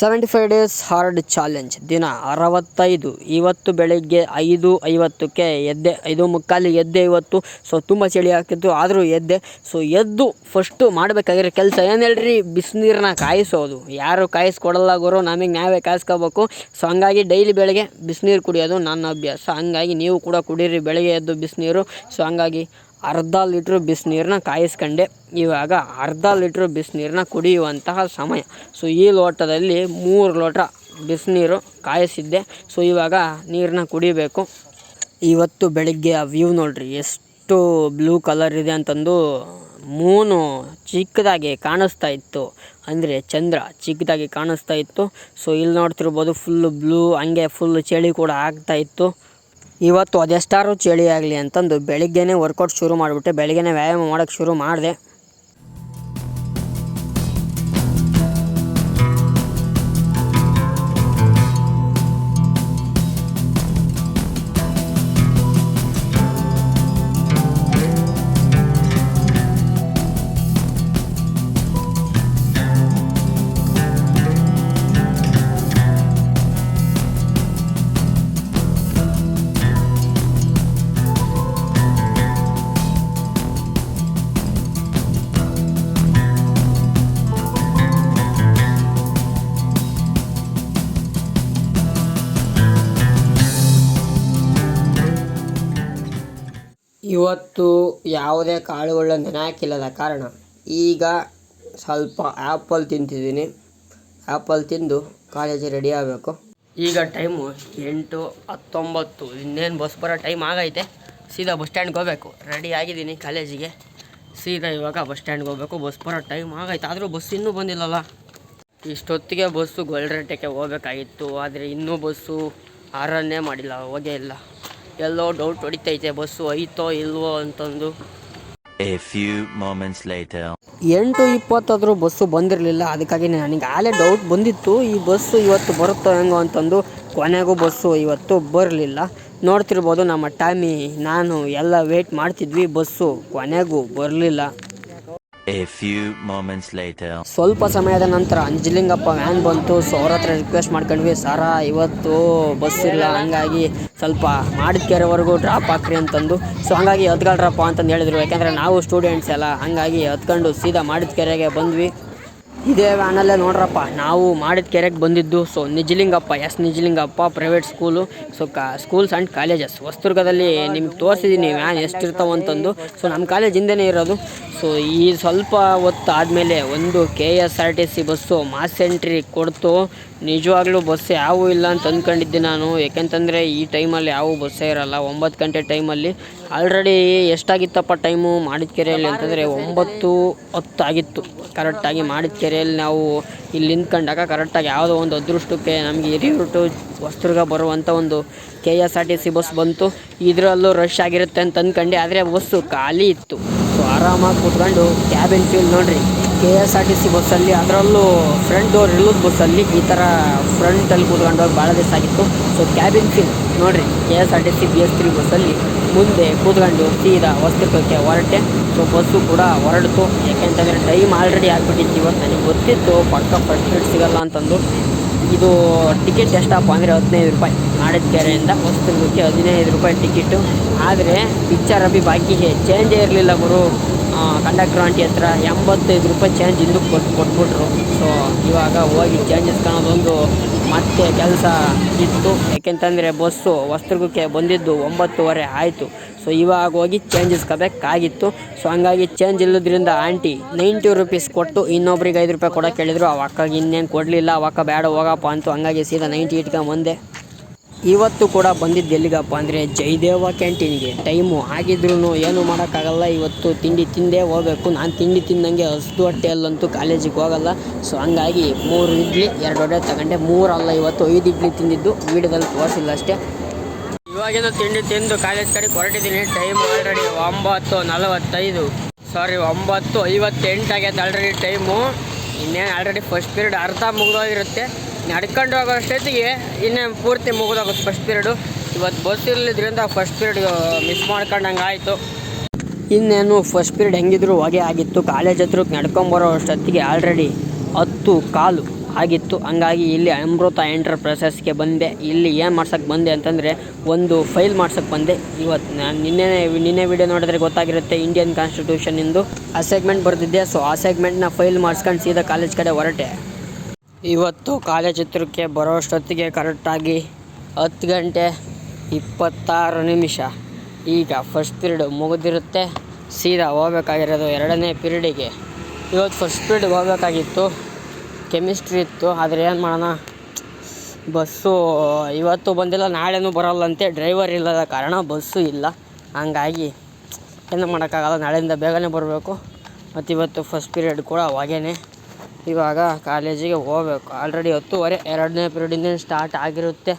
Seventy five days hard challenge ದಿನ ಅರವತ್ತೈದು, ಇವತ್ತು ಬೆಳಗ್ಗೆ ಐದು, ಐವತ್ತಕ್ಕೆ ಎದ್ದೆ, ಐದು ಮುಕ್ಕಾಲಿಗೆ ಎದ್ದೆ ಇವತ್ತು. ಸೊ ತುಂಬ ಚಳಿ ಆಗ್ತಿತ್ತು, ಆದರೂ ಎದ್ದೆ. ಸೊ ಎದ್ದು ಫಸ್ಟು ಮಾಡಬೇಕಾಗಿರೋ ಕೆಲಸ ಏನು ಹೇಳ್ರಿ? ಬಿಸಿನೀರನ್ನ ಕಾಯಿಸೋದು. ಯಾರು ಕಾಯಿಸ್ಕೊಡಲ್ಲ ಗುರು, ನಮಗೆ ನಾವೇ ಕಾಯಿಸ್ಕೋಬೇಕು. ಸೊ ಹಂಗಾಗಿ ಡೈಲಿ ಬೆಳಗ್ಗೆ ಬಿಸಿನೀರು ಕುಡಿಯೋದು ನನ್ನ ಅಭ್ಯಾಸ. ಹಂಗಾಗಿ ನೀವು ಕೂಡ ಕುಡೀರಿ ಬೆಳಗ್ಗೆ ಎದ್ದು ಬಿಸಿನೀರು. ಸೊ ಹಂಗಾಗಿ ಅರ್ಧ ಲೀಟ್ರ್ ಬಿಸಿನೀರನ್ನ ಕಾಯಿಸ್ಕೊಂಡೆ. ಇವಾಗ ಅರ್ಧ ಲೀಟ್ರ್ ಬಿಸಿನೀರನ್ನ ಕುಡಿಯುವಂತಹ ಸಮಯ. ಸೊ, ಈ ಲೋಟದಲ್ಲಿ ಮೂರು ಲೋಟ ಬಿಸಿನೀರು ಕಾಯಿಸಿದ್ದೆ. ಸೊ, ಇವಾಗ ನೀರನ್ನ ಕುಡಿಬೇಕು. ಇವತ್ತು ಬೆಳಗ್ಗೆ ಆ ವ್ಯೂ ನೋಡ್ರಿ, ಎಷ್ಟು ಬ್ಲೂ ಕಲರ್ ಇದೆ ಅಂತಂದು ಮೂನು ಚಿಕ್ಕದಾಗಿ ಕಾಣಿಸ್ತಾ ಇತ್ತು. ಅಂದರೆ ಚಂದ್ರ ಚಿಕ್ಕದಾಗಿ ಕಾಣಿಸ್ತಾ ಇತ್ತು. ಸೊ, ಇಲ್ಲಿ ನೋಡ್ತಿರ್ಬೋದು ಫುಲ್ಲು ಬ್ಲೂ ಹಂಗೆ ಫುಲ್ ಚಳಿ ಕೂಡ ಆಗ್ತಾ ಇತ್ತು. ಇವತ್ತು ಅದೆಷ್ಟಾರು ಚಳಿ ಆಗಲಿ ಅಂತಂದು ಬೆಳಿಗ್ಗೆನೇ ವರ್ಕೌಟ್ ಶುರು ಮಾಡಿಬಿಟ್ಟೆ ಬೆಳಿಗ್ಗೆನೇ ವ್ಯಾಯಾಮ ಮಾಡೋಕ್ಕೆ ಶುರು ಮಾಡಿದೆ. ಇವತ್ತು ಯಾವುದೇ ಕಾಳುಗಳನ್ನ ನೆನೆ ಹಾಕಿಲ್ಲದ ಕಾರಣ ಈಗ ಸ್ವಲ್ಪ ಆ್ಯಪಲ್ ತಿಂತಿದ್ದೀನಿ. ಆ್ಯಪಲ್ ತಿಂದು ಕಾಲೇಜಿಗೆ ರೆಡಿ ಆಗಬೇಕು. ಈಗ ಟೈಮು ಎಂಟು ಹತ್ತೊಂಬತ್ತು. ಇನ್ನೇನು ಬಸ್ ಬರೋ ಟೈಮ್ ಆಗೈತೆ. ಸೀದಾ ಬಸ್ ಸ್ಟ್ಯಾಂಡ್ಗೆ ಹೋಗ್ಬೇಕು. ರೆಡಿ ಆಗಿದ್ದೀನಿ ಕಾಲೇಜಿಗೆ ಸೀದಾ ಇವಾಗ ಬಸ್ ಸ್ಟ್ಯಾಂಡ್ಗೆ ಹೋಗ್ಬೇಕು. ಬಸ್ ಬರೋ ಟೈಮ್ ಆಗೈತೆ. ಆದರೂ ಬಸ್ ಇನ್ನೂ ಬಂದಿಲ್ಲಲ್ಲ. ಇಷ್ಟೊತ್ತಿಗೆ ಬಸ್ಸು ಗೊಲ್ರಟ್ಟೆಗೆ ಹೋಗ್ಬೇಕಾಗಿತ್ತು. ಆದರೆ ಇನ್ನೂ ಬಸ್ಸು ಆರನ್ನೇ ಮಾಡಿಲ್ಲ. ಹೋಗೇ ಇಲ್ಲ. ಎಲ್ಲೋ ಡೌಟ್ ಹೊಡಿತೈತೆ ಬಸ್ಸು ಐತೋ ಇಲ್ವೋ ಅಂತಂದು. A few moments later. ಎಂಟು ಇಪ್ಪತ್ತಾದರೂ ಬಸ್ಸು ಬಂದಿರಲಿಲ್ಲ ಅದಕ್ಕಾಗಿ ನನಗೆ ಆಲೇ ಡೌಟ್ ಬಂದಿತ್ತು ಈ ಬಸ್ಸು ಇವತ್ತು ಬರುತ್ತೋ ಹೆಂಗೋ ಅಂತಂದು ಕೊನೆಗೂ ಬಸ್ಸು ಇವತ್ತು ಬರಲಿಲ್ಲ. ನೋಡ್ತಿರ್ಬೋದು ನಮ್ಮ ಟೈಮಿ ನಾನು ಎಲ್ಲ ವೇಟ್ ಮಾಡ್ತಿದ್ವಿ ಬಸ್ಸು ಕೊನೆಗೂ ಬರಲಿಲ್ಲ. A few moments later. ಸ್ವಲ್ಪ ಸಮಯದ ನಂತರ ಅಂಜಲಿಂಗಪ್ಪ ವ್ಯಾನ್ ಬಂತು. ಸೊ ಅವ್ರ ಹತ್ರ ರಿಕ್ವೆಸ್ಟ್ ಮಾಡ್ಕೊಂಡ್ವಿ, ಸಾರ, ಇವತ್ತು ಬಸ್ ಇಲ್ಲ. ಹಂಗಾಗಿ ಸ್ವಲ್ಪ ಮಾಡಿದ್ಕೆರೆವರೆಗೂ ಡ್ರಾಪ್ ಹಾಕ್ರಿ ಅಂತಂದು. ಸೊ ಹಂಗಾಗಿ ಹತ್ಕೊಳ್ರಪ್ಪ ಅಂತಂದು ಹೇಳಿದ್ರು. ಯಾಕೆಂದರೆ ನಾವು ಸ್ಟೂಡೆಂಟ್ಸ್ ಎಲ್ಲ ಹಂಗಾಗಿ ಹತ್ಕೊಂಡು ಸೀದಾ ಮಾಡಿದ್ಕೆರೆಗೆ ಬಂದ್ವಿ. ಇದೇ ವ್ಯಾನಲ್ಲೇ ನೋಡ್ರಪ್ಪ, ನಾವು ಮಾಡಿದ ಕೆರೆಗೆ ಬಂದಿದ್ದು. So Nijalingappa, S Nijalingappa private school so ಕಾ ಸ್ಕೂಲ್ಸ್ ಆ್ಯಂಡ್ ಕಾಲೇಜಸ್ ಹೊಸದುರ್ಗದಲ್ಲಿ ನಿಮ್ಗೆ ತೋರಿಸಿದ್ದೀನಿ ವ್ಯಾನ್ ಎಷ್ಟಿರ್ತಾವಂತಂದು. ಸೊ ನಮ್ಮ ಕಾಲೇಜ್ ಹಿಂದೆನೇ ಇರೋದು. ಸೊ ಈ ಸ್ವಲ್ಪ ಹೊತ್ತು ಆದಮೇಲೆ ಒಂದು K S R T C bus mass entry ಕೊಡ್ತು. ನಿಜವಾಗ್ಲೂ ಬಸ್ ಯಾವೂ ಇಲ್ಲ ಅಂತ ಅಂದ್ಕೊಂಡಿದ್ದೆ ನಾನು. ಯಾಕೆಂತಂದರೆ ಈ ಟೈಮಲ್ಲಿ ಯಾವ ಬಸ್ಸೇ ಇರಲ್ಲ. ಒಂಬತ್ತು ಗಂಟೆ ಟೈಮಲ್ಲಿ. Already ಎಷ್ಟಾಗಿತ್ತಪ್ಪ time? ಮಾಡಿದ್ಕೆರೆಯಲ್ಲಿ ಅಂತಂದರೆ ಒಂಬತ್ತು ಹತ್ತು ಆಗಿತ್ತು. ಕರೆಕ್ಟಾಗಿ ಮಾಡಿದ್ಕೆರೆಯಲ್ಲಿ ನಾವು ಇಲ್ಲಿ ನಿಂತ್ಕೊಂಡಾಗ ಕರೆಕ್ಟಾಗಿ ಯಾವುದೋ ಒಂದು ಅದೃಷ್ಟಕ್ಕೆ ನಮಗೆ ಹಿರಿಯೂರು ಟು ಬರುವಂಥ ಒಂದು K S R T C bus ಬಂತು. ಇದರಲ್ಲೂ ರಶ್ ಆಗಿರುತ್ತೆ ಅಂತ ಅಂದ್ಕೊಂಡೆ ಆದರೆ ಬಸ್ಸು ಖಾಲಿ ಇತ್ತು. ಆರಾಮಾಗಿ ಕೂತ್ಕೊಂಡು ಕ್ಯಾಬಿನ್ ಫೀಲ್ ನೋಡ್ರಿ. K S R T C ಬಸ್ಸಲ್ಲಿ ಅದರಲ್ಲೂ ಫ್ರಂಟ್ ಡೋರ್ ಇಲ್ಲದ ಬಸ್ಸಲ್ಲಿ ಈ ಥರ ಫ್ರಂಟಲ್ಲಿ ಕೂತ್ಕೊಂಡು ಹೋಗಿ ಭಾಳ ದಿವಸ ಆಗಿತ್ತು. ಸೊ ಕ್ಯಾಬಿನ್ ಫೀಲ್ ನೋಡ್ರಿ K S R T C B S three ಬಸ್ಸಲ್ಲಿ ಮುಂದೆ ಕೂತ್ಕೊಂಡು ಸೀದಾ ವಸ್ತುಕ್ಕೆ ಹೊರಟೆ. ಸೊ ಬಸ್ಸು ಕೂಡ ಹೊರಡ್ತು. ಯಾಕೆಂತಂದರೆ ಟೈಮ್ ಆಲ್ರೆಡಿ ಆಗಿಬಿಟ್ಟಿತ್ತು. ಇವತ್ತು ನನಗೆ ಗೊತ್ತಿತ್ತು, ಪಕ್ಕ ಫಸ್ಟ್ ಫೀಟ್ ಸಿಗಲ್ಲ ಅಂತಂದು. ಇದು ಟಿಕೆಟ್ ಎಷ್ಟಪ್ಪ ಅಂದರೆ ಹದಿನೈದು ರೂಪಾಯಿ. ಮಾಡಿದ್ಕೆರೆಯಿಂದ ಹೊಸದುರ್ಗಕ್ಕೆ ಹದಿನೈದು ರೂಪಾಯಿ ಟಿಕೆಟು ಆದರೆ ಪಿಕ್ಚರ್ ಅಭಿ ಬಾಕಿ ಚೇಂಜೇ ಇರಲಿಲ್ಲ ಗುರು. ಕಂಡಕ್ಟ್ರ್ ಆಂಟಿ ಹತ್ರ ಎಂಬತ್ತೈದು ರೂಪಾಯಿ ಚೇಂಜ್ ಹಿಂದಕ್ಕೆ ಕೊಟ್ಟು ಕೊಟ್ಬಿಟ್ರು. ಸೊ ಇವಾಗ ಹೋಗಿ ಚೇಂಜಸ್ ಕಾಣೋದೊಂದು ಮತ್ತೆ ಕೆಲಸ ಇತ್ತು. ಯಾಕೆಂತಂದರೆ ಬಸ್ಸು ವಸ್ತ್ರಕ್ಕೆ ಬಂದಿದ್ದು ಒಂಬತ್ತುವರೆ ಆಯಿತು. ಸೊ ಇವಾಗ ಹೋಗಿ ಚೇಂಜ್ ಇಸ್ಕೋಬೇಕಾಗಿತ್ತು ಸೊ ಹಂಗಾಗಿ ಚೇಂಜ್ ಇಲ್ಲದ್ರಿಂದ ಆಂಟಿ ನೈಂಟಿ ರುಪೀಸ್ ಕೊಟ್ಟು ಇನ್ನೊಬ್ರಿಗೆ ಐದು ರೂಪಾಯಿ ಕೊಡೋಕೆ ಹೇಳಿದ್ರು. ಆ ಅಕ್ಕಗೆ ಇನ್ನೇನು ಕೊಡಲಿಲ್ಲ. ಅವಕ್ಕ ಬೇಡ ಹೋಗಪ್ಪ ಅಂತು. ಹಂಗಾಗಿ ಸೀದಾ ನೈಂಟಿ ಇಟ್ಕೊಂಬಂದೆ ಇವತ್ತು ಕೂಡ ಬಂದಿದ್ದು ಎಲ್ಲಿಗಪ್ಪ ಅಂದರೆ ಜಯದೇವ ಕ್ಯಾಂಟೀನ್ಗೆ. ಟೈಮು ಆಗಿದ್ರೂ ಏನು ಮಾಡೋಕ್ಕಾಗಲ್ಲ, ಇವತ್ತು ತಿಂಡಿ ತಿಂದೇ ಹೋಗ್ಬೇಕು. ನಾನು ತಿಂಡಿ ತಿಂದಂಗೆ ಹಸ್ದು ಹೊಟ್ಟೆಯಲ್ಲಂತೂ ಕಾಲೇಜಿಗೆ ಹೋಗಲ್ಲ. ಸೊ ಹಂಗಾಗಿ ಮೂರು ಇಡ್ಲಿ, ಎರಡು ಹೊಡೆ ತಗೊಂಡೆ. ಮೂರಲ್ಲ ಇವತ್ತು ಐದು ಇಡ್ಲಿ ತಿಂದಿದ್ದು. ವೀಡಿಯೋದಲ್ಲಿ ತೋರಿಸಿಲ್ಲ ಅಷ್ಟೇ. ಇವಾಗಿನ ತಿಂಡಿ ತಿಂದು ಕಾಲೇಜ್ ಕಡೆ ಹೊರಟಿದ್ದೀನಿ. ಟೈಮ್ ಆಲ್ರೆಡಿ ಒಂಬತ್ತು ನಲವತ್ತೈದು. ಸಾರಿ ಒಂಬತ್ತು ಐವತ್ತೆಂಟು ಆಗೈತೆ ಆಲ್ರೆಡಿ ಟೈಮು ಇನ್ನೇನು ಆಲ್ರೆಡಿ ಫಸ್ಟ್ ಪೀರಿಯಡ್ ಅರ್ಧ ಮುಗಿದೋಗಿರುತ್ತೆ. ನಡ್ಕೊಂಡು ಹೋಗೋ ಅಷ್ಟೊತ್ತಿಗೆ ಇನ್ನೇನು ಪೂರ್ತಿ ಮುಗಿದೋಗುತ್ತೆ ಫಸ್ಟ್ ಪೀರಿಯಡು ಇವತ್ತು ಬಸ್ ಇರಲಿದ್ರಿಂದ ಫಸ್ಟ್ ಪೀರಿಯಡ್ ಮಿಸ್ ಮಾಡ್ಕೊಂಡಂಗೆ ಆಯಿತು. ಇನ್ನೇನು ಫಸ್ಟ್ ಪೀರಿಯಡ್ ಹೆಂಗಿದ್ರು ಹೊಗೆ ಆಗಿತ್ತು. ಕಾಲೇಜ್ ಹತ್ರಕ್ಕೆ ನಡ್ಕೊಂಬರೋ ಅಷ್ಟೊತ್ತಿಗೆ ಆಲ್ರೆಡಿ ಹತ್ತು ಕಾಲು ಆಗಿತ್ತು. ಹಂಗಾಗಿ ಇಲ್ಲಿ ಅಮೃತ ಎಂಟರ್ಪ್ರೈಸಸ್ಗೆ ಬಂದೆ. ಇಲ್ಲಿ ಏನು ಮಾಡ್ಸೋಕ್ಕೆ ಬಂದೆ ಅಂತಂದರೆ ಒಂದು ಫೈಲ್ ಮಾಡ್ಸೋಕ್ಕೆ ಬಂದೆ. ಇವತ್ತು ನಾನು ನಿನ್ನೆ ನಿನ್ನೆ ವಿಡಿಯೋ ನೋಡಿದ್ರೆ ಗೊತ್ತಾಗಿರುತ್ತೆ ಇಂಡಿಯನ್ ಕಾನ್ಸ್ಟಿಟ್ಯೂಷನಿಂದು ಅಸೈನ್ಮೆಂಟ್ ಬರೆದಿದ್ದೆ ಸೊ ಅಸೈನ್ಮೆಂಟ್ನ ಫೈಲ್ ಮಾಡಿಸ್ಕೊಂಡು ಸೀದಾ ಕಾಲೇಜ್ ಕಡೆ ಹೊರಟೆ. ಇವತ್ತು ಕಾಲೇಜ್ ಬರೋಷ್ಟೊತ್ತಿಗೆ ಕರೆಕ್ಟಾಗಿ ಹತ್ತು ಗಂಟೆ ಇಪ್ಪತ್ತಾರು ನಿಮಿಷ. ಈಗ ಫಸ್ಟ್ ಪಿರಿಯಡ್ ಮುಗಿದಿರುತ್ತೆ. ಸೀದಾ ಹೋಗ್ಬೇಕಾಗಿರೋದು ಎರಡನೇ ಪಿರಿಯಡಿಗೆ ಇವತ್ತು ಫಸ್ಟ್ ಪಿರಿಯಡ್ ಹೋಗ್ಬೇಕಾಗಿತ್ತು. ಕೆಮಿಸ್ಟ್ರಿ ಇತ್ತು, ಆದರೆ ಏನು ಮಾಡೋಣ? ಬಸ್ಸು ಇವತ್ತು ಬಂದಿಲ್ಲ, ನಾಳೆನೂ ಬರೋಲ್ಲಂತೆ. ಡ್ರೈವರ್ ಇಲ್ಲದ ಕಾರಣ ಬಸ್ಸು ಇಲ್ಲ. ಹಂಗಾಗಿ ಏನು ಮಾಡೋಕ್ಕಾಗಲ್ಲ, ನಾಳೆಯಿಂದ ಬೇಗನೆ ಬರಬೇಕು. ಮತ್ತು ಇವತ್ತು ಫಸ್ಟ್ ಪಿರಿಯಡ್ ಕೂಡ ಅವಾಗೇನೆ. ಇವಾಗ ಕಾಲೇಜಿಗೆ ಹೋಗ್ಬೇಕು. ಆಲ್ರೆಡಿ ಹತ್ತುವರೆ ಎರಡನೇ ಪಿರಿಯಡಿಂದ ಸ್ಟಾರ್ಟ್ ಆಗಿರುತ್ತೆ.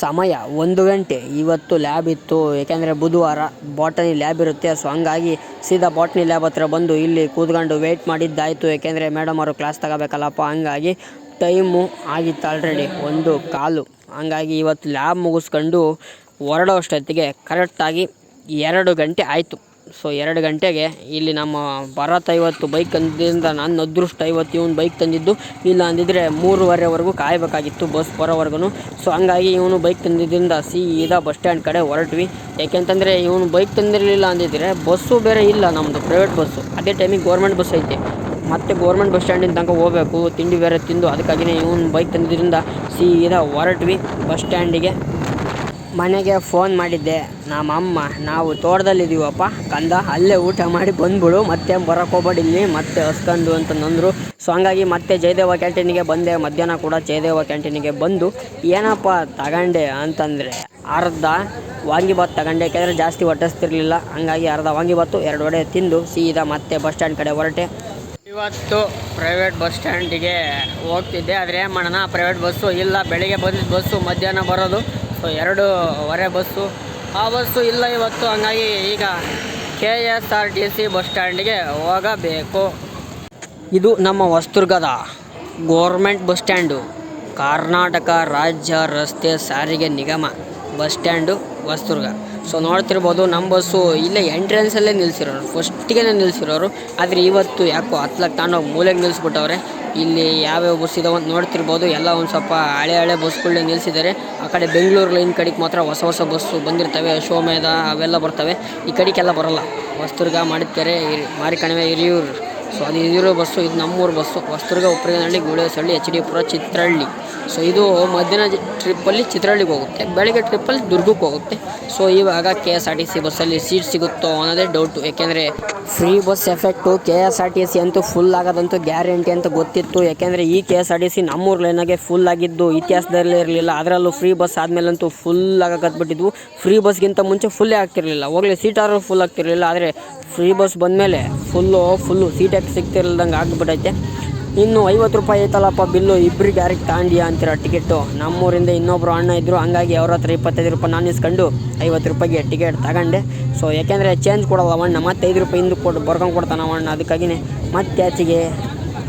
ಸಮಯ ಒಂದು ಗಂಟೆ. ಇವತ್ತು ಲ್ಯಾಬ್ ಇತ್ತು ಏಕೆಂದರೆ ಬುಧವಾರ ಬಾಟನಿ ಲ್ಯಾಬ್ ಇರುತ್ತೆ. ಸೊ ಹಂಗಾಗಿ ಸೀದಾ ಬಾಟನಿ ಲ್ಯಾಬ್ ಹತ್ರ ಬಂದು ಇಲ್ಲಿ ಕೂತ್ಕೊಂಡು ವೆಯ್ಟ್ ಮಾಡಿದ್ದಾಯಿತು. ಏಕೆಂದರೆ ಮೇಡಮ್ ಅವರು ಕ್ಲಾಸ್ ತಗೋಬೇಕಲ್ಲಪ್ಪ. ಹಂಗಾಗಿ ಟೈಮು ಆಗಿತ್ತು ಆಲ್ರೆಡಿ ಒಂದು ಕಾಲು. ಹಂಗಾಗಿ ಇವತ್ತು ಲ್ಯಾಬ್ ಮುಗಿಸ್ಕೊಂಡು ಹೊರಡೋ ಅಷ್ಟೊತ್ತಿಗೆ ಕರೆಕ್ಟಾಗಿ ಎರಡು ಗಂಟೆ ಆಯಿತು. ಸೊ ಎರಡು ಗಂಟೆಗೆ ಇಲ್ಲಿ ನಮ್ಮ ಭರತ್ ಇವತ್ತು ಬೈಕ್ ತಂದಿದ್ದರಿಂದ ನನ್ನ ಅದೃಷ್ಟ ಇವತ್ತು ಇವನು ಬೈಕ್ ತಂದಿದ್ದು. ಇಲ್ಲ ಅಂದಿದ್ರೆ ಮೂರುವರೆವರೆಗೂ ಕಾಯಬೇಕಾಗಿತ್ತು ಬಸ್ ಬರೋವರೆಗೂ ಸೊ ಹಂಗಾಗಿ ಇವನು ಬೈಕ್ ತಂದಿದ್ದರಿಂದ ಸೀದಾ ಬಸ್ ಸ್ಟ್ಯಾಂಡ್ ಕಡೆ ಹೊರಟ್ವಿ. ಯಾಕೆಂತಂದರೆ ಇವನು ಬೈಕ್ ತಂದಿರಲಿಲ್ಲ ಅಂದಿದ್ರೆ ಬಸ್ಸು ಬೇರೆ ಇಲ್ಲ ನಮ್ಮದು ಪ್ರೈವೇಟ್ ಬಸ್ಸು ಅದೇ ಟೈಮಿಗೆ ಗೌರ್ಮೆಂಟ್ ಬಸ್ ಐತೆ. ಮತ್ತೆ ಗೌರ್ಮೆಂಟ್ ಬಸ್ ಸ್ಟ್ಯಾಂಡಿನ ತನಕ ಹೋಗಬೇಕು, ತಿಂಡಿ ಬೇರೆ ತಿಂದು ಅದಕ್ಕಾಗಿಯೇ ಇವನು ಬೈಕ್ ತಂದಿದ್ದರಿಂದ ಸೀದಾ ಹೊರಟ್ವಿ. ಬಸ್ ಸ್ಟ್ಯಾಂಡಿಗೆ ಮನೆಗೆ ಫೋನ್ ಮಾಡಿದ್ದೆ. ನಮ್ಮಮ್ಮ ನಾವು ತೋಟದಲ್ಲಿದ್ದೀವಪ್ಪ. ಕಂದ, ಅಲ್ಲೇ ಊಟ ಮಾಡಿ ಬಂದ್ಬಿಡು. ಮತ್ತೆ ಬರೋಕ್ಕೆ ಹೋಗ್ಬೇಡಿ ಇಲ್ಲಿ. ಮತ್ತೆ ಹಸ್ಕೊಂಡು ಅಂತಂದರು ಸೊ ಹಂಗಾಗಿ ಮತ್ತೆ ಜಯದೇವ ಕ್ಯಾಂಟೀನಿಗೆ ಬಂದೆ. ಮಧ್ಯಾಹ್ನ ಕೂಡ ಜಯದೇವ ಕ್ಯಾಂಟೀನಿಗೆ ಬಂದು, ಏನಪ್ಪ ತಗೊಂಡೆ? ಅಂತಂದರೆ, ಅರ್ಧ ವಾಂಗಿಬಾತ್ ತಗೊಂಡೆ. ಯಾಕೆಂದರೆ ಜಾಸ್ತಿ ಹೊಟ್ಟಸ್ತಿರ್ಲಿಲ್ಲ ಹಂಗಾಗಿ ಅರ್ಧ ವಾಂಗಿಬಾತು ಎರಡು ವಡೆ ತಿಂದು, ಸೀದಾ ಮತ್ತೆ ಬಸ್ ಸ್ಟ್ಯಾಂಡ್ ಕಡೆ ಹೊರಟೆ. ಇವತ್ತು ಪ್ರೈವೇಟ್ ಬಸ್ ಸ್ಟ್ಯಾಂಡಿಗೆ ಹೋಗ್ತಿದ್ದೆ. ಆದರೆ ಏನು ಮಾಡೋಣ? ಪ್ರೈವೇಟ್ ಬಸ್ಸು ಇಲ್ಲ. ಬೆಳಿಗ್ಗೆ ಬಂದಿದ್ದ ಬಸ್ಸು ಮಧ್ಯಾಹ್ನ ಬರೋದು. ಸೊ ಎರಡೂವರೆ ಬಸ್ಸು. ಆ ಬಸ್ಸು ಇಲ್ಲ ಇವತ್ತು, ಹಂಗಾಗಿ ಈಗ K S R T C bus ಸ್ಟ್ಯಾಂಡಿಗೆ ಹೋಗಬೇಕು. ಇದು ನಮ್ಮ ಹೊಸದುರ್ಗದ ಗೋರ್ಮೆಂಟ್ ಬಸ್ ಸ್ಟ್ಯಾಂಡು. ಕರ್ನಾಟಕ ರಾಜ್ಯ ರಸ್ತೆ ಸಾರಿಗೆ ನಿಗಮ ಬಸ್ ಸ್ಟ್ಯಾಂಡು ಹೊಸದುರ್ಗ. ಸೊ ನೋಡ್ತಿರ್ಬೋದು ನಮ್ಮ ಬಸ್ಸು ಇಲ್ಲೇ ಎಂಟ್ರೆನ್ಸಲ್ಲೇ ನಿಲ್ಸಿರೋರು. ಫಸ್ಟಿಗೆ ನಿಲ್ಸಿರೋರು. ಆದರೆ ಇವತ್ತು ಯಾಕೋ ಹತ್ಲಕ್ಕೆ ತಗೊಂಡೋಗಿ ಮೂಲೆಗೆ ನಿಲ್ಲಿಸ್ಬಿಟ್ಟವ್ರೆ ಇಲ್ಲಿ ಯಾವ್ಯಾವ ಬಸ್ ಇದಾವೆ ಅಂತ ನೋಡ್ತಿರ್ಬೋದು ಎಲ್ಲ ಒಂದು ಸ್ವಲ್ಪ ಹಳೆ ಹಳೆ ಬಸ್ಗಳನ್ನ ನಿಲ್ಲಿಸಿದ್ದಾರೆ ಆ ಕಡೆ ಬೆಂಗಳೂರು ಲೈನ್ ಕಡೆಗೆ ಮಾತ್ರ ಹೊಸ ಹೊಸ ಬಸ್ಸು ಬಂದಿರ್ತವೆ. ಶೋಮೇಧ ಅವೆಲ್ಲ ಬರ್ತವೆ. ಈ ಕಡೆಗೆಲ್ಲ ಬರೋಲ್ಲ. ವಸ್ತುರ್ಗ ಮಾಡಿದ್ಕೆರೆ ಮಾರಿ ಮಾರಿಕಣಿವೆ, ಹಿರಿಯೂರು. ಸೊ ಅದು ಹಿರಿಯೂರು ಬಸ್ಸು ಇದು ನಮ್ಮೂರು bus ವಸ್ತುರ್ಗ Upraganahalli Gulesahalli H D Pura Chitrahalli so ಇದು ಮಧ್ಯಾಹ್ನ ಟ್ರಿಪ್ಪಲ್ಲಿ ಚಿತ್ರಹಳ್ಳಿಗೆ ಹೋಗುತ್ತೆ. ಬೆಳಗ್ಗೆ ಟ್ರಿಪ್ಪಲ್ಲಿ ದುರ್ಗಕ್ಕೆ ಹೋಗುತ್ತೆ. ಸೊ ಇವಾಗ K S R T C ಬಸ್ಸಲ್ಲಿ ಸೀಟ್ ಸಿಗುತ್ತೋ ಅನ್ನೋದೇ ಡೌಟು ಯಾಕೆಂದರೆ free bus effect K S R T C ಅಂತೂ ಫುಲ್ ಆಗೋದಂತೂ ಗ್ಯಾರಂಟಿ ಅಂತ ಗೊತ್ತಿತ್ತು. ಯಾಕೆಂದರೆ ಈ K S R T C ನಮ್ಮೂರು ಲೈನಾಗೆ ಫುಲ್ ಆಗಿದ್ದು, ಇತಿಹಾಸದಲ್ಲೇ ಇರಲಿಲ್ಲ. ಅದರಲ್ಲೂ ಫ್ರೀ ಬಸ್ ಆದಮೇಲಂತೂ ಫುಲ್ ಆಗಕತ್ಬಿಟ್ಟಿದ್ವು ಫ್ರೀ ಬಸ್ಗಿಂತ ಮುಂಚೆ ಫುಲ್ಲೇ ಆಗ್ತಿರಲಿಲ್ಲ. ಹೋಗಲಿ ಸೀಟ್ ಆದರೂ ಫುಲ್ ಆಗ್ತಿರಲಿಲ್ಲ. ಆದರೆ ಫ್ರೀ ಬಸ್ ಬಂದಮೇಲೆ ಫುಲ್ಲು ಫುಲ್ಲು ಸೀಟಾಗಿ ಸಿಗ್ತಿರ್ಲ್ದಂಗೆ ಆಗ್ಬಿಟ್ಟೈತೆ. ಇನ್ನು ಐವತ್ತು ರೂಪಾಯಿ ಐತಲ್ಲಪ್ಪ ಬಿಲ್ಲು ಇಬ್ಬರಿಗೆ ಡೈರೆಕ್ಟ್ ತಗೊಂಡಿಯಾ ಅಂತೀರ ಟಿಕೆಟು ನಮ್ಮೂರಿಂದ ಇನ್ನೊಬ್ಬರು ಅಣ್ಣ ಇದ್ದರು ಹಂಗಾಗಿ ಅವ್ರ ಹತ್ರ ಇಪ್ಪತ್ತೈದು ರೂಪಾಯಿ ನಾನು ಇಸ್ಕೊಂಡು ಐವತ್ತು ರೂಪಾಯಿಗೆ ಟಿಕೆಟ್ ತಗೊಂಡೆ. ಸೊ ಯಾಕೆಂದರೆ ಚೇಂಜ್ ಕೊಡಲ್ಲ ಅಣ್ಣ, ಮತ್ತೆ ಐದು ರೂಪಾಯಿ ಹಿಂದಕ್ಕೆ ಕೊಟ್ಟು ಬರ್ಕೊಂಡು ಕೊಡ್ತಾನೆ ಅಣ್ಣ ಅದಕ್ಕಾಗಿಯೇ ಮತ್ತೆ ಆಚೆಗೆ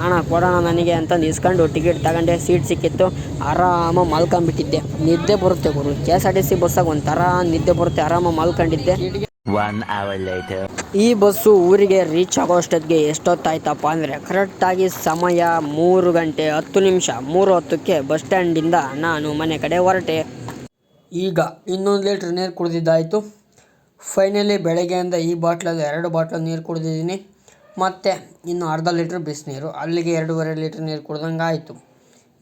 ಹಣ ಕೊಡೋಣ ನನಗೆ ಅಂತಂದು ಇಸ್ಕೊಂಡು ಟಿಕೆಟ್ ತಗೊಂಡೆ, ಸೀಟ್ ಸಿಕ್ಕಿತ್ತು, ಆರಾಮ ಮಲ್ಕೊಂಬಿಟ್ಟಿದ್ದೆ ನಿದ್ದೆ ಬರುತ್ತೆ ಗುರು K S R T C ಬಸ್ಸಾಗ ಒಂಥರ ನಿದ್ದೆ ಬರುತ್ತೆ, ಆರಾಮ ಮಲ್ಕೊಂಡಿದ್ದೆ. One hour later. ಈ ಬಸ್ಸು ಊರಿಗೆ ರೀಚ್ ಆಗೋ ಅಷ್ಟೊತ್ತಿಗೆ ಎಷ್ಟೊತ್ತಾಯ್ತಪ್ಪ ಅಂದರೆ ಕರೆಕ್ಟಾಗಿ ಸಮಯ ಮೂರು ಗಂಟೆ ಹತ್ತು ನಿಮಿಷ ಮೂರು ಹೊತ್ತಕ್ಕೆ ಬಸ್ ಸ್ಟ್ಯಾಂಡಿಂದ ನಾನು ಮನೆ ಕಡೆ ಹೊರಟೆ. ಈಗ ಇನ್ನೊಂದು ಲೀಟ್ರ್ ನೀರು ಕುಡಿದಿದ್ದಾಯಿತು. ಫೈನಲಿ ಬೆಳಗ್ಗೆಯಿಂದ ಈ ಬಾಟ್ಲಲ್ಲಿ ಎರಡು ಬಾಟ್ಲ್ ನೀರು ಕುಡಿದಿದ್ದೀನಿ. ಮತ್ತು ಇನ್ನು ಅರ್ಧ ಲೀಟ್ರ್ ಬಿಸಿನೀರು ಅಲ್ಲಿಗೆ ಎರಡೂವರೆ ಲೀಟ್ರ್ ನೀರು ಕುಡ್ದಂಗೆ ಆಯಿತು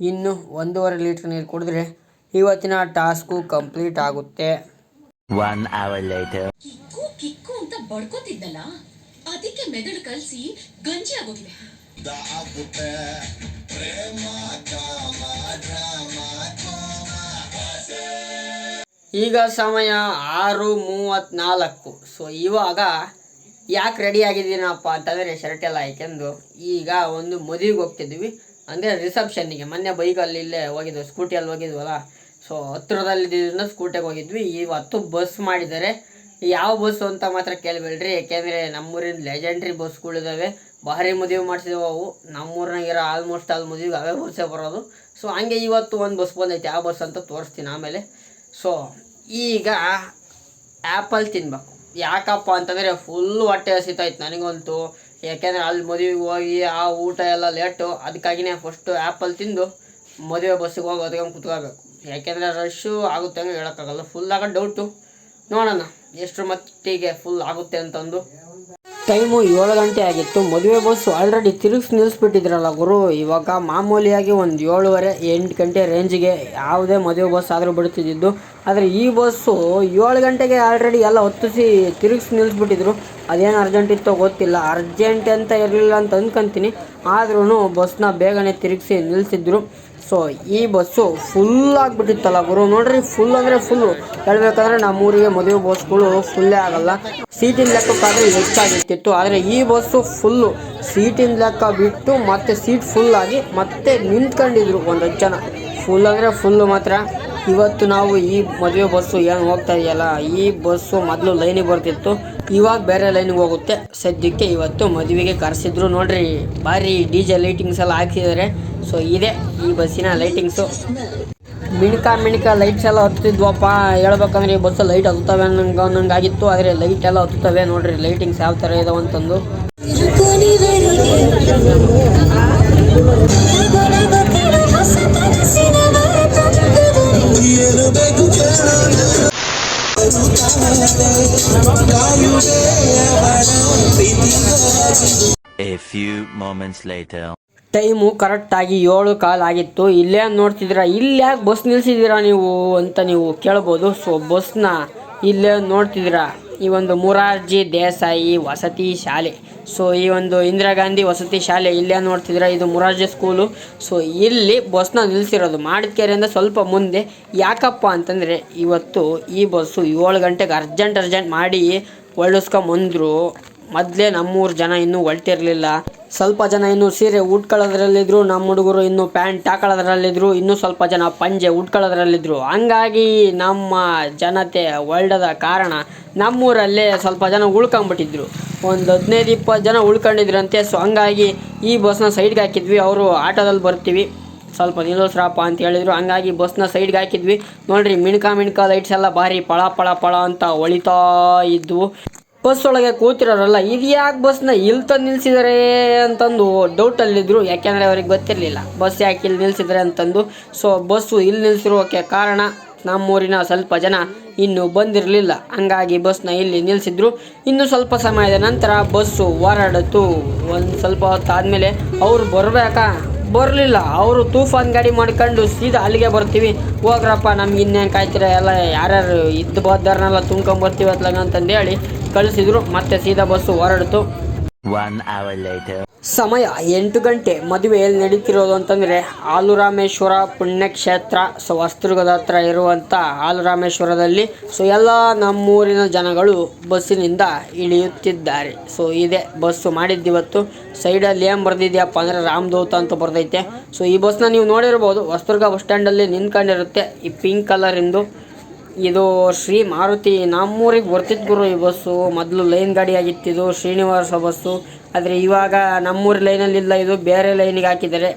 ಇನ್ನು ಒಂದೂವರೆ ಲೀಟ್ರ್ ನೀರು ಕುಡಿದ್ರೆ ಇವತ್ತಿನ ಟಾಸ್ಕು ಕಂಪ್ಲೀಟ್ ಆಗುತ್ತೆ. One hour later. ಬಡ್ಕೋತಿದ್ನಲ್ಲ ಅದಕ್ಕೆ ಮೆದುಳು ಕಲಸಿ ಗಂಜಿ ಆಗೋಗಿದೆ. ಈಗ ಸಮಯ ಆರು ಮೂವತ್ನಾಲ್ಕು ಸೊ ಇವಾಗ ಯಾಕೆ ರೆಡಿ ಆಗಿದ್ದೀನಪ್ಪ ಅಂತಂದರೆ ಶರ್ಟ್ ಎಲ್ಲ ಹಾಕ್ಯಂದು ಈಗ ಒಂದು ಮದುವೆಗೆ ಹೋಗ್ತಿದ್ವಿ. ಅಂದರೆ ರಿಸೆಪ್ಷನ್ನಿಗೆ ಮೊನ್ನೆ ಬೈಕಲ್ಲಿ ಇಲ್ಲೇ ಹೋಗಿದ್ವಿ ಸ್ಕೂಟಿಯಲ್ಲಿ ಹೋಗಿದ್ವಲ್ಲ. ಸೊ ಹತ್ತಿರದಲ್ಲಿದ್ದರಿಂದ ಸ್ಕೂಟಿಗೆ ಹೋಗಿದ್ವಿ. ಇವತ್ತು ಬಸ್ ಮಾಡಿದ್ದಾರೆ. ಯಾವ ಬಸ್ಸು ಅಂತ ಮಾತ್ರ ಕೇಳಬೇಡ್ರಿ. ಯಾಕೆಂದರೆ ನಮ್ಮೂರಿನ ಲೆಜೆಂಡ್ರಿ ಬಸ್ಗಳಿದ್ದಾವೆ ಭಾರಿ ಮದುವೆ ಮಾಡಿಸಿದವು ಅವು. ನಮ್ಮೂರಿನಾಗಿರೋ ಆಲ್ಮೋಸ್ಟ್ ಆಲ್ ಮದುವೆಗೆ ಅವೇ ಬಸ್ಸೇ ಬರೋದು. ಸೊ ಹಂಗೆ ಇವತ್ತು ಒಂದು ಬಸ್ ಬಂದೈತೆ. ಯಾವ ಬಸ್ ಅಂತ ತೋರಿಸ್ತೀನಿ ಆಮೇಲೆ. ಸೊ ಈಗ ಆ್ಯಪಲ್ ತಿನ್ಬೇಕು. ಯಾಕಪ್ಪ ಅಂತಂದರೆ ಫುಲ್ ಹೊಟ್ಟೆ ಹಸಿತಾಯ್ತು ನನಗಂತೂ. ಯಾಕೆಂದರೆ ಅಲ್ಲಿ ಮದುವೆಗೆ ಹೋಗಿ ಆ ಊಟ ಎಲ್ಲ ಲೇಟು ಅದಕ್ಕಾಗಿನೇ ಫಸ್ಟು ಆ್ಯಪಲ್ ತಿಂದು ಮದುವೆ ಬಸ್ಸಿಗೆ ಹೋಗಿ ಅದಕ್ಕೆ ಕುತ್ಕೋಬೇಕು. ಯಾಕೆಂದರೆ ರಶ್ಶು ಆಗುತ್ತೆ ಹೇಳೋಕ್ಕಾಗಲ್ಲ. ಫುಲ್ ಆಗ ಡೌಟು ನೋಡೋಣ. ಎಷ್ಟರ ಮಟ್ಟಿಗೆ ಫುಲ್ ಆಗುತ್ತೆ ಅಂತಂದು. ಟೈಮು ಏಳು ಗಂಟೆ ಆಗಿತ್ತು. ಮದುವೆ ಬಸ್ಸು ಆಲ್ರೆಡಿ ತಿರುಗಿಸಿ ನಿಲ್ಲಿಸ್ಬಿಟ್ಟಿದ್ರಲ್ಲ ಗುರು. ಇವಾಗ ಮಾಮೂಲಿಯಾಗಿ ಒಂದು ಏಳುವರೆ, ಎಂಟು ಗಂಟೆ ರೇಂಜಿಗೆ ಯಾವುದೇ ಮದುವೆ ಬಸ್ ಆದರೂ ಬಿಡ್ತಿದ್ದಿದ್ದು. ಆದರೆ ಈ ಬಸ್ಸು ಏಳು ಗಂಟೆಗೆ ಆಲ್ರೆಡಿ ಎಲ್ಲ ಹೊತ್ತಿಸಿ ತಿರುಗಿಸಿ ನಿಲ್ಲಿಸ್ಬಿಟ್ಟಿದ್ರು ಅದೇನು ಅರ್ಜೆಂಟ್ ಇತ್ತೋ ಗೊತ್ತಿಲ್ಲ. ಅರ್ಜೆಂಟ್ ಅಂತ ಇರಲಿಲ್ಲ ಅಂತ ಅಂದ್ಕೊಂತೀನಿ ಆದ್ರೂ ಬಸ್ನ ಬೇಗನೆ ತಿರುಗಿಸಿ ನಿಲ್ಲಿಸಿದ್ರು ಸೊ ಈ ಬಸ್ಸು ಫುಲ್ ಆಗ್ಬಿಟ್ಟಿತ್ತಲ್ಲ ಗುರು. ನೋಡ್ರಿ ಫುಲ್ ಅಂದರೆ ಫುಲ್ಲು ಹೇಳ್ಬೇಕಂದ್ರೆ ನಮ್ಮೂರಿಗೆ ಮದುವೆ ಬಸ್ಗಳು ಫುಲ್ಲೇ ಆಗಲ್ಲ. ಸೀಟಿನ ಲೆಕ್ಕಕ್ಕಾದ್ರೆ ಹೆಚ್ಚಾಗಿರ್ತಿತ್ತು. ಆದರೆ ಈ ಬಸ್ಸು ಫುಲ್ಲು ಸೀಟಿನ ಲೆಕ್ಕ ಬಿಟ್ಟು ಮತ್ತೆ ಸೀಟ್ ಫುಲ್ ಆಗಿ ಮತ್ತೆ ನಿಂತ್ಕೊಂಡಿದ್ರು ಒಂದು ಜನ. ಫುಲ್ ಅಂದರೆ ಫುಲ್ ಮಾತ್ರ. ಇವತ್ತು ನಾವು ಈ ಮದುವೆ ಬಸ್ಸು ಏನು ಹೋಗ್ತಾ ಇದೆಯಲ್ಲ, ಈ ಬಸ್ಸು ಮೊದಲು ಲೈನಿಗೆ ಬರ್ತಿತ್ತು, ಇವಾಗ ಬೇರೆ ಲೈನಿಗೆ ಹೋಗುತ್ತೆ. ಸದ್ಯಕ್ಕೆ ಇವತ್ತು ಮದುವೆಗೆ ಕರೆಸಿದ್ರು ನೋಡ್ರಿ ಭಾರಿ ಡಿಜೆ ಲೈಟಿಂಗ್ಸ್ ಎಲ್ಲ ಹಾಕ್ಸಿದ್ದಾರೆ ಸೊ ಇದೆ ಈ ಬಸ್ಸಿನ ಲೈಟಿಂಗ್ಸು ಮಿಣಕ ಮಿಣಕ ಲೈಟ್ಸ್ ಎಲ್ಲ ಹತ್ತಿದ್ವಪ್ಪ ಹೇಳ್ಬೇಕಂದ್ರೆ ಈ ಬಸ್ಸು ಲೈಟ್ ಹತ್ತುತ್ತವೆ ಅನ್ನಂಗೆ ಆಗಿತ್ತು, ಆದರೆ ಲೈಟ್ ಎಲ್ಲ ಹತ್ತುತ್ತವೆ ನೋಡ್ರಿ ಲೈಟಿಂಗ್ಸ್ ಯಾವ ಥರ ಇದಾವೆ A few moments later. Time ಕರೆಕ್ಟಾಗಿ ಏಳು ಕಾಲ್ ಆಗಿತ್ತು. ಇಲ್ಲೇ ನೋಡ್ತಿದ್ದೀರಾ? ಇಲ್ಲಿ ಯಾಕೆ ಬಸ್ ನಿಲ್ಸಿದ್ದೀರಾ ನೀವು ಅಂತ ನೀವು ಕೇಳ್ಬೋದು. ಸೊ ಬಸ್ನ ಇಲ್ಲೇ ನೋಡ್ತಿದ್ದೀರಾ? ಈ ಒಂದು ಮುರಾರ್ಜಿ ದೇಸಾಯಿ ವಸತಿ ಶಾಲೆ. ಸೊ ಈ ಒಂದು ಇಂದಿರಾ ಗಾಂಧಿ ವಸತಿ ಶಾಲೆ ಇಲ್ಲೇ ನೋಡ್ತಿದ್ದೀರಾ? ಇದು ಮುರಾರ್ಜಿ ಸ್ಕೂಲು ಸೊ ಇಲ್ಲಿ ಬಸ್ನ ನಿಲ್ಲಿಸಿರೋದು ಮಾಡಿದ್ಕೆರೆಯಿಂದ ಸ್ವಲ್ಪ ಮುಂದೆ ಯಾಕಪ್ಪ ಅಂತಂದರೆ ಇವತ್ತು ಈ ಬಸ್ಸು ಏಳು ಗಂಟೆಗೆ ಅರ್ಜೆಂಟ್ ಅರ್ಜೆಂಟ್ ಮಾಡಿ ಒಳ್ಳಿಸ್ಕೊಂಬಂದ್ರು ಮೊದಲೇ ನಮ್ಮೂರು ಜನ ಇನ್ನೂ ಹೊಲ್ಟಿರಲಿಲ್ಲ. ಸ್ವಲ್ಪ ಜನ ಇನ್ನು ಸೀರೆ ಉಟ್ಕೊಳ್ಳೋದ್ರಲ್ಲಿದ್ರು ನಮ್ಮ ಹುಡುಗರು ಇನ್ನು ಪ್ಯಾಂಟ್ ಹಾಕೊಳ್ಳೋದ್ರಲ್ಲಿದ್ರು, ಇನ್ನೂ ಸ್ವಲ್ಪ ಜನ ಪಂಜೆ ಉಟ್ಕೊಳ್ಳೋದ್ರಲ್ಲಿದ್ರು. ಹಂಗಾಗಿ ನಮ್ಮ ಜನತೆ ಹೊಲ್ಡದ ಕಾರಣ ನಮ್ಮೂರಲ್ಲೇ ಸ್ವಲ್ಪ ಜನ ಉಳ್ಕೊಂಬಿಟ್ಟಿದ್ರು. ಒಂದು ಹದಿನೈದು ಇಪ್ಪತ್ತು ಜನ ಉಳ್ಕೊಂಡಿದ್ರಂತೆ. ಸೊ ಹಂಗಾಗಿ ಈ ಬಸ್ನ ಸೈಡ್ಗೆ ಹಾಕಿದ್ವಿ. ಅವರು ಆಟೋದಲ್ಲಿ ಬರ್ತೀವಿ. ಸ್ವಲ್ಪ ನಿಲ್ಲಿಸ್ರಪ್ಪ ಅಂತ ಹೇಳಿದ್ರು. ಹಂಗಾಗಿ ಬಸ್ನ ಸೈಡ್ಗೆ ಹಾಕಿದ್ವಿ. ನೋಡ್ರಿ, ಮಿಣ್ಕ ಮಿಣ್ಕ ಲೈಟ್ಸ್ ಎಲ್ಲ ಭಾರಿ ಪಳ ಪಳ ಪಳ ಅಂತ ಹೊಳಿತಾ ಇದ್ವು. ಬಸ್ ಒಳಗೆ ಕೂತಿರೋರಲ್ಲ, ಇದು ಯಾಕೆ ಬಸ್ನ ಇಲ್ಲಿ ತಂದು ನಿಲ್ಸಿದ್ದಾರೆ ಅಂತಂದು ಡೌಟಲ್ಲಿದ್ದರು ಯಾಕೆಂದರೆ ಅವ್ರಿಗೆ ಗೊತ್ತಿರಲಿಲ್ಲ. ಬಸ್ ಯಾಕೆ ಇಲ್ಲಿ ನಿಲ್ಸಿದ್ದಾರೆ ಅಂತಂದು. ಸೊ ಬಸ್ಸು ಇಲ್ಲಿ ನಿಲ್ಸಿರೋಕ್ಕೆ ಕಾರಣ ನಮ್ಮೂರಿನ ಸ್ವಲ್ಪ ಜನ ಇನ್ನೂ ಬಂದಿರಲಿಲ್ಲ. ಹಂಗಾಗಿ ಬಸ್ನ ಇಲ್ಲಿ ನಿಲ್ಲಿಸಿದ್ರು ಇನ್ನು ಸ್ವಲ್ಪ ಸಮಯದ ನಂತರ ಬಸ್ಸು ಹೊರಡಿತು. ಒಂದು ಸ್ವಲ್ಪ ಹೊತ್ತು ಆದಮೇಲೆ ಅವ್ರು ಬರಬೇಕಾ? ಬರಲಿಲ್ಲ. ಅವರು ತೂಫಾನ್ ಗಾಡಿ ಮಾಡ್ಕೊಂಡು ಸೀದಾ ಅಲ್ಲಿಗೆ ಬರ್ತೀವಿ. ಹೋಗ್ರಪ್ಪ, ನಮ್ಗೆ ಇನ್ನೇನು ಕಾಯ್ತೀರ? ಎಲ್ಲ ಯಾರ್ಯಾರು ಇದ್ದು ಬದ್ದಾರನ್ನೆಲ್ಲ ತುಂಬ್ಕೊಂಬರ್ತೀವಿ ಅತ್ಲಾಗ ಅಂತಂದು ಹೇಳಿ ಕಳಿಸಿದ್ರು ಮತ್ತೆ ಸೀದಾ ಬಸ್ಸು ಹೊರಡ್ತು. One hour later. ಸಮಯ ಎಂಟು ಗಂಟೆ. ಮದುವೆ ಎಲ್ಲಿ ನಡೀತಿರೋದು ಅಂತಂದರೆ ಆಲುರಾಮೇಶ್ವರ ಪುಣ್ಯಕ್ಷೇತ್ರ. ಸೊ ವಸ್ತ್ರಗದ ಹತ್ರ ಇರುವಂಥ ಆಲುರಾಮೇಶ್ವರದಲ್ಲಿ. ಸೊ ಎಲ್ಲ ನಮ್ಮೂರಿನ ಜನಗಳು ಬಸ್ಸಿನಿಂದ ಇಳಿಯುತ್ತಿದ್ದಾರೆ. ಸೊ ಇದೆ ಬಸ್ಸು ಮಾಡಿದ್ದಿವತ್ತು ಸೈಡಲ್ಲಿ ಏನು ಬರ್ದಿದ್ಯಪ್ಪ ಅಂದರೆ ರಾಮದೂತ ಅಂತ ಬರ್ದೈತೆ. ಸೊ ಈ ಬಸ್ನ ನೀವು ನೋಡಿರ್ಬೋದು. ವಸ್ತುರ್ಗ ಬಸ್ ಸ್ಟ್ಯಾಂಡಲ್ಲಿ ನಿಂತ್ಕೊಂಡಿರುತ್ತೆ. ಈ ಪಿಂಕ್ ಕಲರಿಂದು ಇದು ಶ್ರೀ ಮಾರುತಿ ನಮ್ಮೂರಿಗೆ ಬರ್ತಿತ್ತು ಗುರು ಈ ಬಸ್ಸು. ಮೊದಲು ಲೈನ್ ಗಾಡಿ ಆಗಿತ್ತಿದು, ಶ್ರೀನಿವಾಸ ಬಸ್ಸು. ಆದರೆ ಇವಾಗ ನಮ್ಮೂರು ಲೈನಲ್ಲಿ ಇಲ್ಲ, ಇದು ಬೇರೆ ಲೈನಿಗೆ ಹಾಕಿದ್ದಾರೆ.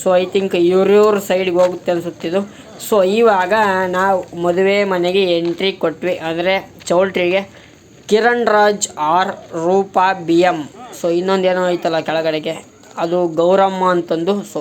ಸೊ ಐ ಥಿಂಕ್ ಇವ್ರಿವ್ರ ಸೈಡ್ಗೆ ಹೋಗುತ್ತೆ ಅನಿಸುತ್ತಿದ್ದು ಸೊ ಇವಾಗ ನಾವು ಮದುವೆ ಮನೆಗೆ ಎಂಟ್ರಿ ಕೊಟ್ವಿ. ಅಂದರೆ ಚೌಲ್ಟ್ರಿಗೆ Kiran Raj R Roopa B M so ಇನ್ನೊಂದೇನೋ ಐತಲ್ಲ ಕೆಳಗಡೆಗೆ. ಅದು ಗೌರಮ್ಮ ಅಂತಂದು. ಸೊ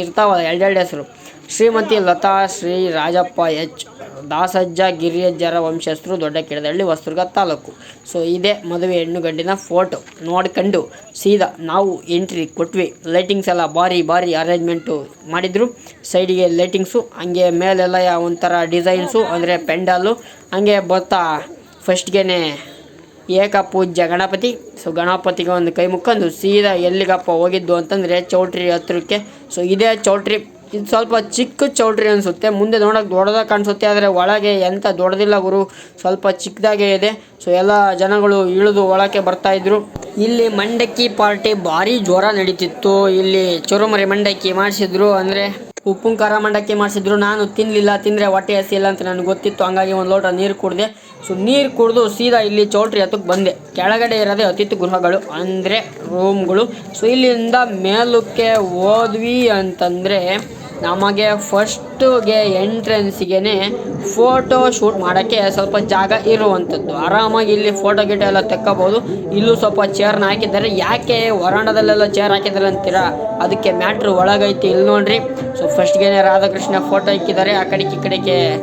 ಇರ್ತಾವಲ್ಲ ಎರಡೆರಡು ಹೆಸರು. ಶ್ರೀಮತಿ ಲತಾ ಶ್ರೀ ರಾಜಪ್ಪ ಎಚ್ ದಾಸಜ್ಜ ಗಿರಿಯಜ್ಜರ ವಂಶಸ್ಥರು ದೊಡ್ಡ ಕೆಡದಳ್ಳಿ ಹೊಸದುರ್ಗ ತಾಲೂಕು. ಸೊ, ಇದೇ ಮದುವೆ ಹೆಣ್ಣು ಗಂಡಿನ ಫೋಟೋ. ನೋಡ್ಕೊಂಡು ಸೀದಾ ನಾವು ಎಂಟ್ರಿ ಕೊಟ್ವಿ. ಲೈಟಿಂಗ್ಸ್ ಎಲ್ಲ ಭಾರಿ ಭಾರಿ ಅರೇಂಜ್ಮೆಂಟು ಮಾಡಿದರು. ಸೈಡಿಗೆ ಲೈಟಿಂಗ್ಸು, ಹಂಗೆ ಮೇಲೆಲ್ಲ ಒಂಥರ ಡಿಸೈನ್ಸು, ಅಂದರೆ ಪೆಂಡಾಲು ಹಂಗೆ ಬರ್ತಾ ಫಸ್ಟ್ಗೆ ಏಕ ಪೂಜ್ಯ ಗಣಪತಿ. ಸೊ, ಗಣಪತಿಗೆ ಒಂದು ಕೈ ಮುಕ್ಕೊಂಡು ಸೀದಾ ಎಲ್ಲಿಗಪ್ಪ ಹೋಗಿದ್ದು ಅಂತಂದರೆ ಚೌಟ್ರಿ ಹತ್ರಕ್ಕೆ. ಸೊ, ಇದೇ ಚೌಟ್ರಿ ಇದು ಸ್ವಲ್ಪ ಚಿಕ್ಕ ಚೌಟ್ರಿ ಅನಿಸುತ್ತೆ. ಮುಂದೆ ನೋಡೋಕೆ ದೊಡ್ಡದಾಗಿ ಕಾಣಿಸುತ್ತೆ, ಆದರೆ ಒಳಗೆ ಎಂಥ ದೊಡ್ಡದಿಲ್ಲ ಗುರು. ಸ್ವಲ್ಪ ಚಿಕ್ಕದಾಗೇ ಇದೆ. ಸೊ ಎಲ್ಲ ಜನಗಳು ಇಳಿದು ಒಳಕ್ಕೆ ಬರ್ತಾ ಇದ್ರು. ಇಲ್ಲಿ ಮಂಡಕ್ಕಿ ಪಾರ್ಟಿ ಭಾರಿ ಜ್ವರ ನಡೀತಿತ್ತು. ಇಲ್ಲಿ ಚುರುಮರಿ ಮಂಡಕ್ಕಿ ಮಾಡಿಸಿದ್ರು. ಅಂದರೆ ಉಪ್ಪಿನ ಖಾರ ಮಂಡಕ್ಕಿ ಮಾಡಿಸಿದ್ರು. ನಾನು ತಿನ್ನಲಿಲ್ಲ ತಿಂದರೆ ಹೊಟ್ಟೆ ಹಸಿಲ್ಲ ಅಂತ ನನಗೆ ಗೊತ್ತಿತ್ತು. ಹಂಗಾಗಿ ಒಂದು ಲೋಟ ನೀರು ಕುಡಿದೆ. ಸೊ ನೀರು ಕುಡಿದು ಸೀದಾ ಇಲ್ಲಿ ಚೌಲ್ಟ್ರಿ ಹತ್ತಕ್ಕೆ ಬಂದೆ. ಕೆಳಗಡೆ ಇರೋದೇ ಅತಿಥಿ ಗೃಹಗಳು, ಅಂದರೆ ರೂಮ್ಗಳು ಸೊ ಇಲ್ಲಿಂದ ಮೇಲಕ್ಕೆ ಹೋದ್ವಿ ಅಂತಂದರೆ ನಮಗೆ ಫಸ್ಟ್ಗೆ ಎಂಟ್ರೆನ್ಸಿಗೆ ಫೋಟೋ ಶೂಟ್ ಮಾಡೋಕ್ಕೆ ಸ್ವಲ್ಪ ಜಾಗ ಇರುವಂಥದ್ದು. ಆರಾಮಾಗಿ ಇಲ್ಲಿ ಫೋಟೋ ಗಿಟೋ ಎಲ್ಲ ತೆಕ್ಕೋಬೋದು. ಇಲ್ಲೂ ಸ್ವಲ್ಪ ಚೇರ್ನ ಹಾಕಿದ್ದಾರೆ. ಯಾಕೆ ವರಾಂಡದಲ್ಲೆಲ್ಲ ಚೇರ್ ಹಾಕಿದ್ದಾರೆ ಅಂತೀರಾ? ಅದಕ್ಕೆ ಮ್ಯಾಟ್ರ್ ಒಳಗೈತಿ ಇಲ್ಲಿ ನೋಡ್ರಿ. ಸೊ ಫಸ್ಟ್ಗೆ ರಾಧಾಕೃಷ್ಣ ಫೋಟೋ ಇಕ್ಕಿದ್ದಾರೆ. ಆ ಕಡೆಗೆ ಈ ಕಡೆಗೆ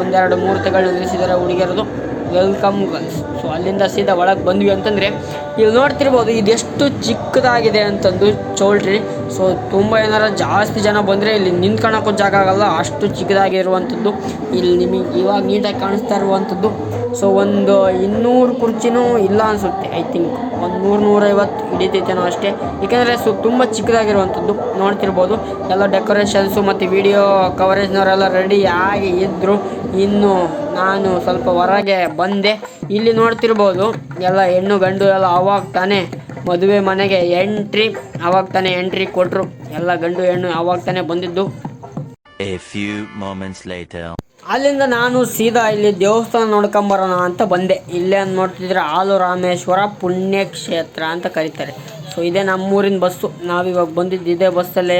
ಒಂದೆರಡು ಮೂರ್ತಿಗಳನ್ನ ನಿಲ್ಲಿಸಿದ್ದಾರೆ ಹುಡುಗಿಯರದು. ವೆಲ್ಕಮ್ ಗರ್ಲ್ಸ್ ಸೊ ಅಲ್ಲಿಂದ ಸೀದಾ ಒಳಗೆ ಬಂದ್ವಿ ಅಂತಂದರೆ ಇಲ್ಲಿ ನೋಡ್ತಿರ್ಬೋದು ಇದೆಷ್ಟು ಚಿಕ್ಕದಾಗಿದೆ ಅಂತಂದು ಚೌಲ್ಟ್ರಿ. ಸೊ ತುಂಬ ಏನಾರ ಜಾಸ್ತಿ ಜನ ಬಂದರೆ ಇಲ್ಲಿ ನಿಂತ್ಕೊಳ್ಳೋಕ್ಕೂ ಜಾಗ ಆಗಲ್ಲ. ಅಷ್ಟು ಚಿಕ್ಕದಾಗಿರುವಂಥದ್ದು ಇಲ್ಲಿ ನಿಮಗೆ ಇವಾಗ ನೀಟಾಗಿ ಕಾಣಿಸ್ತಾ ಇರುವಂಥದ್ದು ಸೊ ಒಂದು ಇನ್ನೂರು ಕುರ್ಚಿನೂ ಇಲ್ಲ ಅನಿಸುತ್ತೆ ಐ ಥಿಂಕ್ ಒಂದು ನೂರು ನೂರೈವತ್ತು ಹಿಡಿತೈತೇನೋ ಅಷ್ಟೇ. ಏಕೆಂದರೆ ಸೊ, ತುಂಬ ಚಿಕ್ಕದಾಗಿರುವಂಥದ್ದು ನೋಡ್ತಿರ್ಬೋದು. ಎಲ್ಲ ಡೆಕೋರೇಷನ್ಸು ಮತ್ತು ವಿಡಿಯೋ ಕವರೇಜ್ನವರೆಲ್ಲ ರೆಡಿ ಆಗಿ ಇದ್ದರು ಇನ್ನು ನಾನು ಸ್ವಲ್ಪ ಹೊರಗೆ ಬಂದೆ. ಇಲ್ಲಿ ನೋಡ್ತಿರ್ಬೋದು, ಎಲ್ಲ ಹೆಣ್ಣು ಗಂಡು ಎಲ್ಲ ಅವಾಗ ತಾನೇ ಮದುವೆ ಮನೆಗೆ ಎಂಟ್ರಿ, ಅವಾಗ ತಾನೇ ಎಂಟ್ರಿ ಕೊಟ್ಟರು ಎಲ್ಲ ಗಂಡು ಹೆಣ್ಣು ಅವಾಗ ತಾನೇ ಬಂದಿದ್ದು. A few moments later. ಅಲ್ಲಿಂದ ನಾನು ಸೀದಾ ಇಲ್ಲಿ ದೇವಸ್ಥಾನ ನೋಡ್ಕೊಂಬರೋಣ ಅಂತ ಬಂದೆ. ಇಲ್ಲೇ ಅಂತ ನೋಡ್ತಿದ್ರೆ ಆಲು ರಾಮೇಶ್ವರ ಪುಣ್ಯಕ್ಷೇತ್ರ ಅಂತ ಕರೀತಾರೆ. ಸೊ ಇದೇ ನಮ್ಮೂರಿನ ಬಸ್ಸು. ನಾವಿವಾಗ ಬಂದಿದ್ದು ಇದೇ ಬಸ್ಸಲ್ಲೇ.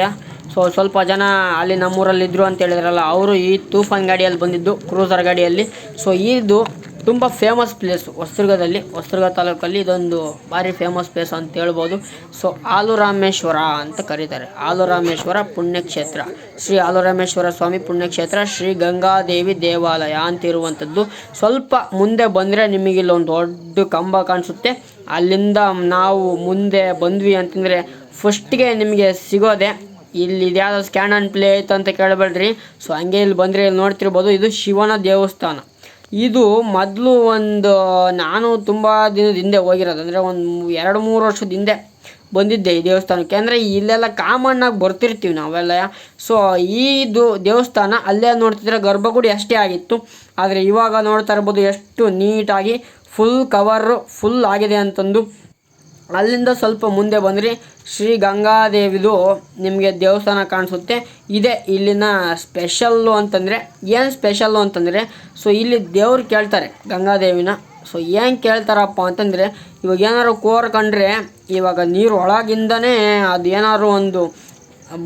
ಸೊ ಸ್ವಲ್ಪ ಜನ ಅಲ್ಲಿ ನಮ್ಮೂರಲ್ಲಿದ್ದರು ಅಂತ ಹೇಳಿದ್ರಲ್ಲ, ಅವರು ಈ ತೂಫಾನ್ ಗಾಡಿಯಲ್ಲಿ ಬಂದಿದ್ದು, ಕ್ರೂಸರ್ ಗಾಡಿಯಲ್ಲಿ. ಸೊ ಇದು ತುಂಬ ಫೇಮಸ್ ಪ್ಲೇಸ್ ಹೊಸದುರ್ಗದಲ್ಲಿ. ಹೊಸದುರ್ಗ ತಾಲೂಕಲ್ಲಿ ಇದೊಂದು ಭಾರಿ ಫೇಮಸ್ ಪ್ಲೇಸ್ ಅಂತ ಹೇಳ್ಬೋದು. ಸೊ ಆಲುರಾಮೇಶ್ವರ ಅಂತ ಕರೀತಾರೆ. ಆಲುರಾಮೇಶ್ವರ ಪುಣ್ಯಕ್ಷೇತ್ರ. ಶ್ರೀ ಆಲುರಾಮೇಶ್ವರ ಸ್ವಾಮಿ ಪುಣ್ಯಕ್ಷೇತ್ರ, ಶ್ರೀ ಗಂಗಾದೇವಿ ದೇವಾಲಯ ಅಂತ ಇರುವಂಥದ್ದು. ಸ್ವಲ್ಪ ಮುಂದೆ ಬಂದರೆ ನಿಮಗೆ ಒಂದು ದೊಡ್ಡ ಕಂಬ ಕಾಣಿಸುತ್ತೆ. ಅಲ್ಲಿಂದ ನಾವು ಮುಂದೆ ಬಂದ್ವಿ ಅಂತಂದರೆ ಫಸ್ಟ್ಗೆ ನಿಮಗೆ ಸಿಗೋದೆ. ಇಲ್ಲಿ ಇದ್ಯಾವುದೋ ಸ್ಕ್ಯಾನ್ ಆ್ಯಂಡ್ ಪ್ಲೇ ಐತೆ ಅಂತ ಕೇಳಬೇಡ್ರಿ. ಸೊ ಹಂಗೆ ಇಲ್ಲಿ ಬಂದರೆ ಇಲ್ಲಿ ನೋಡ್ತಿರ್ಬೋದು. ಇದು ಶಿವನ ದೇವಸ್ಥಾನ. ಇದು ಮೊದಲು ಒಂದು ನಾನು ತುಂಬ ದಿನದ ಹಿಂದೆ ಹೋಗಿರೋದು. ಅಂದರೆ ಒಂದು ಎರಡು ಮೂರು ವರ್ಷದ ಹಿಂದೆ ಬಂದಿದ್ದೆ ಈ ದೇವಸ್ಥಾನಕ್ಕೆ. ಅಂದರೆ ಇಲ್ಲೆಲ್ಲ ಕಾಮಣ್ಣಾಗಿ ಬರ್ತಿರ್ತೀವಿ ನಾವೆಲ್ಲ. ಸೊ ಇದು ದೇವಸ್ಥಾನ ಅಲ್ಲೇ ನೋಡ್ತಿದ್ರೆ ಗರ್ಭಗುಡಿ ಅಷ್ಟೇ ಆಗಿತ್ತು. ಆದರೆ ಇವಾಗ ನೋಡ್ತಾ ಇರ್ಬೋದು ಎಷ್ಟು ನೀಟಾಗಿ ಫುಲ್ ಕವರು ಫುಲ್ ಆಗಿದೆ ಅಂತಂದು. ಅಲ್ಲಿಂದ ಸ್ವಲ್ಪ ಮುಂದೆ ಬಂದ್ರಿ, ಶ್ರೀ ಗಂಗಾದೇವಿದು ನಿಮಗೆ ದೇವಸ್ಥಾನ ಕಾಣಿಸುತ್ತೆ. ಇದೆ ಇಲ್ಲಿನ ಸ್ಪೆಷಲ್ಲು ಅಂತಂದರೆ, ಏನು ಸ್ಪೆಷಲ್ಲು ಅಂತಂದರೆ ಸೊ ಇಲ್ಲಿ ದೇವ್ರು ಕೇಳ್ತಾರೆ ಗಂಗಾದೇವಿನ. ಸೊ ಏನು ಕೇಳ್ತಾರಪ್ಪ ಅಂತಂದರೆ, ಇವಾಗ ಏನಾದ್ರು ಕೋರ್ಕೊಂಡ್ರೆ ಇವಾಗ ನೀರು ಒಳಗಿಂದನೇ ಅದು ಏನಾದ್ರು ಒಂದು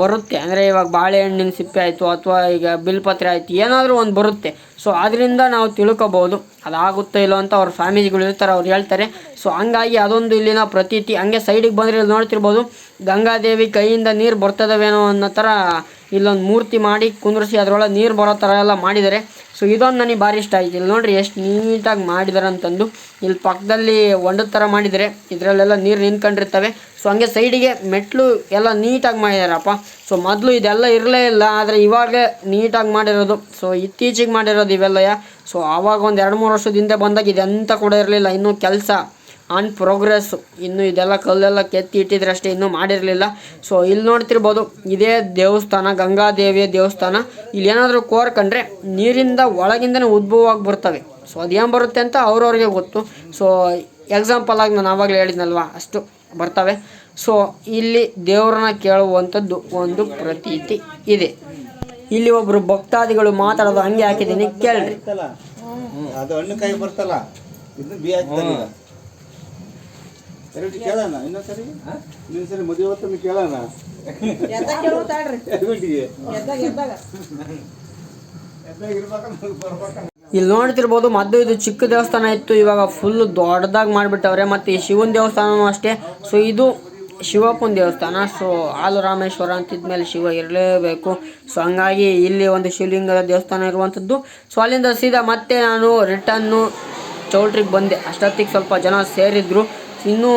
ಬರುತ್ತೆ. ಅಂದರೆ ಇವಾಗ ಬಾಳೆಹಣ್ಣಿನ ಸಿಪ್ಪೆ ಆಯಿತು ಅಥವಾ ಈಗ ಬಿಲ್ಪತ್ರೆ ಆಯಿತು, ಏನಾದರೂ ಒಂದು ಬರುತ್ತೆ. ಸೊ ಅದರಿಂದ ನಾವು ತಿಳ್ಕೊಬೋದು. ಅದಾಗುತ್ತೋ ಇಲ್ಲೋ ಅಂತ ಅವ್ರ ಫ್ಯಾಮಿಲಿಗಳು ಇರ್ತಾರೆ ಅವ್ರು ಹೇಳ್ತಾರೆ. ಸೊ ಹಂಗಾಗಿ ಅದೊಂದು ಇಲ್ಲಿನ ಪ್ರತೀತಿ. ಹಂಗೆ ಸೈಡಿಗೆ ಬಂದರೆ ಇಲ್ಲಿ ನೋಡ್ತಿರ್ಬೋದು, ಗಂಗಾದೇವಿ ಕೈಯಿಂದ ನೀರು ಬರ್ತದವೇನೋ ಅನ್ನೋ ಥರ ಇಲ್ಲೊಂದು ಮೂರ್ತಿ ಮಾಡಿ ಕುಂದ್ರಿಸಿ, ಅದರೊಳಗೆ ನೀರು ಬರೋ ಥರ ಎಲ್ಲ ಮಾಡಿದ್ದಾರೆ ಸೊ ಇದೊಂದು ನನಗೆ ಭಾರಿ ಇಷ್ಟ ಆಯ್ತು. ಇಲ್ಲಿ ನೋಡಿರಿ ಎಷ್ಟು ನೀಟಾಗಿ ಮಾಡಿದ್ದಾರೆ ಅಂತಂದು ಇಲ್ಲಿ ಪಕ್ಕದಲ್ಲಿ ಹೊಂಡದ ಥರ ಮಾಡಿದ್ದಾರೆ ಇದರಲ್ಲೆಲ್ಲ ನೀರು ನಿಂತ್ಕೊಂಡಿರ್ತವೆ. ಸೊ ಹಂಗೆ ಸೈಡಿಗೆ ಮೆಟ್ಲು ಎಲ್ಲ ನೀಟಾಗಿ ಮಾಡಿದಾರಪ್ಪ. ಸೊ ಮೊದಲು ಇದೆಲ್ಲ ಇರಲೇ ಇಲ್ಲ, ಆದರೆ ಇವಾಗ ನೀಟಾಗಿ ಮಾಡಿರೋದು. ಸೊ ಇತ್ತೀಚೆಗೆ ಮಾಡಿರೋದು ಇವೆಲ್ಲ ಸೊ ಆವಾಗ ಒಂದು ಎರಡು ಮೂರು ವರ್ಷದ ಹಿಂದೆ ಬಂದಾಗ ಇದೆಂತ ಕೂಡ ಇರಲಿಲ್ಲ. ಇನ್ನೂ ಕೆಲಸ ಆನ್ ಪ್ರೋಗ್ರೆಸ್ಸು ಇನ್ನು ಇದೆಲ್ಲ ಕಲ್ಲೆಲ್ಲ ಕೆತ್ತಿ ಇಟ್ಟಿದ್ರೆ ಅಷ್ಟೇ ಇನ್ನೂ ಮಾಡಿರಲಿಲ್ಲ. ಸೊ ಇಲ್ಲಿ ನೋಡ್ತಿರ್ಬೋದು, ಇದೇ ದೇವಸ್ಥಾನ, ಗಂಗಾದೇವಿಯ ದೇವಸ್ಥಾನ. ಇಲ್ಲಿ ಏನಾದರೂ ಕೋರ್ಕಂಡ್ರೆ ನೀರಿಂದ ಒಳಗಿಂದನೇ ಉದ್ಭವವಾಗಿ ಬರ್ತವೆ. ಸೊ ಅದೇನು ಬರುತ್ತೆ ಅಂತ ಅವ್ರವ್ರಿಗೆ ಗೊತ್ತು. ಸೊ ಎಕ್ಸಾಂಪಲ್ ಆಗಿ ನಾನು ಆವಾಗಲೇ ಹೇಳಿದ್ನಲ್ವ, ಅಷ್ಟು ಬರ್ತವೆ. ಸೊ ಇಲ್ಲಿ ದೇವರನ್ನ ಕೇಳುವಂಥದ್ದು ಒಂದು ಪ್ರತೀತಿ ಇದೆ. ಇಲ್ಲಿ ಒಬ್ಬರು ಭಕ್ತಾದಿಗಳು ಮಾತಾಡೋದು ಹಂಗೆ ಹಾಕಿದ್ದೀನಿ, ಕೇಳ್ರಿ. ಅದು ಹಣ್ಣು ಕಾಯಿ ಬರ್ತಲ್ಲ ಇದು ಬಿ ಎರಡು ಕೇಳೋಣ. ಇನ್ನೊಂದ್ಸರಿ ಇನ್ನೊಂದ್ಸರಿ ಮದುವೆ ಹೊತ್ತನ್ನು ಕೇಳೋಣ. ಎದ್ಬಿಟ್ಟಿಗೆ. ಎದ್ದಾಗ ಇರ್ಬೇಕಂತ ಬರ್ಬೇಕಂತ ಇಲ್ಲಿ ನೋಡ್ತಿರ್ಬೋದು ಮೊದಲು ಇದು ಚಿಕ್ಕ ದೇವಸ್ಥಾನ ಇತ್ತು ಇವಾಗ ಫುಲ್ ದೊಡ್ಡದಾಗಿ ಮಾಡಿಬಿಟ್ಟವ್ರೆ. ಮತ್ತು ಈ ಶಿವನ ದೇವಸ್ಥಾನನೂ ಅಷ್ಟೇ. ಸೊ ಇದು ಶಿವಪ್ಪನ ದೇವಸ್ಥಾನ. ಸೊ ಆಲು ರಾಮೇಶ್ವರ ಅಂತಿದ್ಮೇಲೆ ಶಿವ ಇರಲೇಬೇಕು. ಸೊ ಹಂಗಾಗಿ ಇಲ್ಲಿ ಒಂದು ಶಿವಲಿಂಗದ ದೇವಸ್ಥಾನ ಇರುವಂಥದ್ದು. ಸೊ ಅಲ್ಲಿಂದ ಸೀದಾ ಮತ್ತೆ ನಾನು ರಿಟರ್ನು ಚೌಲ್ಟ್ರಿಗೆ ಬಂದೆ. ಅಷ್ಟೊತ್ತಿಗೆ ಸ್ವಲ್ಪ ಜನ ಸೇರಿದ್ರು. ಇನ್ನೂ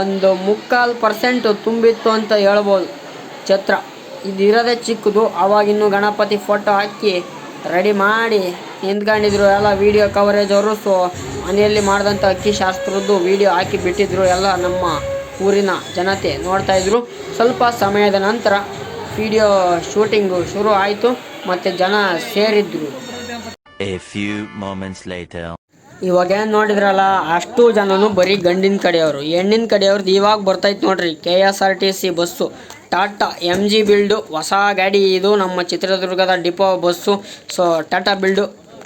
ಒಂದು ಮುಕ್ಕಾಲು ಪರ್ಸೆಂಟ್ ತುಂಬಿತ್ತು ಅಂತ ಹೇಳ್ಬೋದು ಛತ್ರ. ಇದು ಇರೋದೇ ಚಿಕ್ಕದು. ಅವಾಗಿನ್ನು ಗಣಪತಿ ಫೋಟೋ ಹಾಕಿ ರೆಡಿ ಮಾಡಿ ನಿಂತ್ಕೊಂಡಿದ್ರು ಎಲ್ಲ ವೀಡಿಯೋ ಕವರೇಜ್ ಅವರು. ಸೊ ಮನೆಯಲ್ಲಿ ಮಾಡಿದಂಥ ಅಕ್ಕಿ ಶಾಸ್ತ್ರದ್ದು ವೀಡಿಯೋ ಹಾಕಿ ಬಿಟ್ಟಿದ್ರು ಎಲ್ಲ ನಮ್ಮ ಊರಿನ ಜನತೆ ನೋಡ್ತಾಯಿದ್ರು ಸ್ವಲ್ಪ ಸಮಯದ ನಂತರ ವಿಡಿಯೋ ಶೂಟಿಂಗು ಶುರು ಆಯಿತು. ಮತ್ತು ಜನ ಸೇರಿದ್ರು. A few moments later. ಇವಾಗ ಏನು ನೋಡಿದ್ರಲ್ಲ, ಅಷ್ಟು ಜನನು ಬರೀ ಗಂಡಿನ ಕಡೆಯವರು. ಹೆಣ್ಣಿನ ಕಡೆಯವ್ರದ್ದು ಇವಾಗ ಬರ್ತೈತೆ ನೋಡ್ರಿ K S R T C bus. Tata M G build ಹೊಸ ಗಾಡಿ ಇದು ನಮ್ಮ ಚಿತ್ರದುರ್ಗದ depot bus. So Tata build